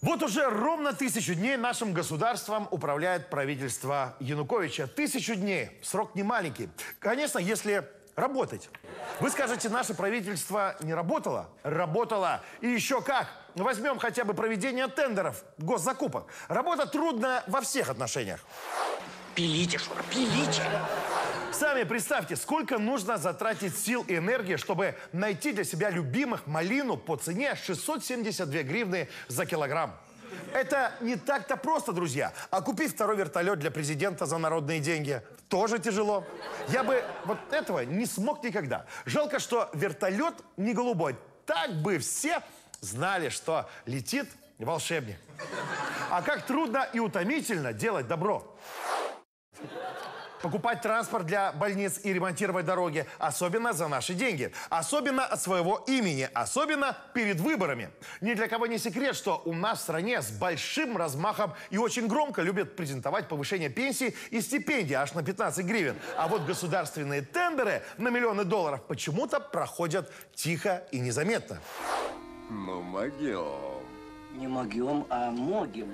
Вот уже ровно тысячу дней нашим государством управляет правительство Януковича. Тысячу дней. Срок не маленький. Конечно, если работать. Вы скажете, наше правительство не работало? Работало. И еще как. Возьмем хотя бы проведение тендеров, госзакупок. Работа трудная во всех отношениях. Пилите, Шура, пилите. Сами представьте, сколько нужно затратить сил и энергии, чтобы найти для себя любимых малину по цене 672 гривны за килограмм. Это не так-то просто, друзья. А купить второй вертолет для президента за народные деньги тоже тяжело. Я бы вот этого не смог никогда. Жалко, что вертолет не голубой. Так бы все знали, что летит волшебник. А как трудно и утомительно делать добро покупать транспорт для больниц и ремонтировать дороги, особенно за наши деньги, особенно от своего имени, особенно перед выборами. Ни для кого не секрет, что у нас в стране с большим размахом и очень громко любят презентовать повышение пенсий и стипендий аж на 15 гривен. А вот государственные тендеры на миллионы долларов почему-то проходят тихо и незаметно. Ну, могем. Не могем, а могем.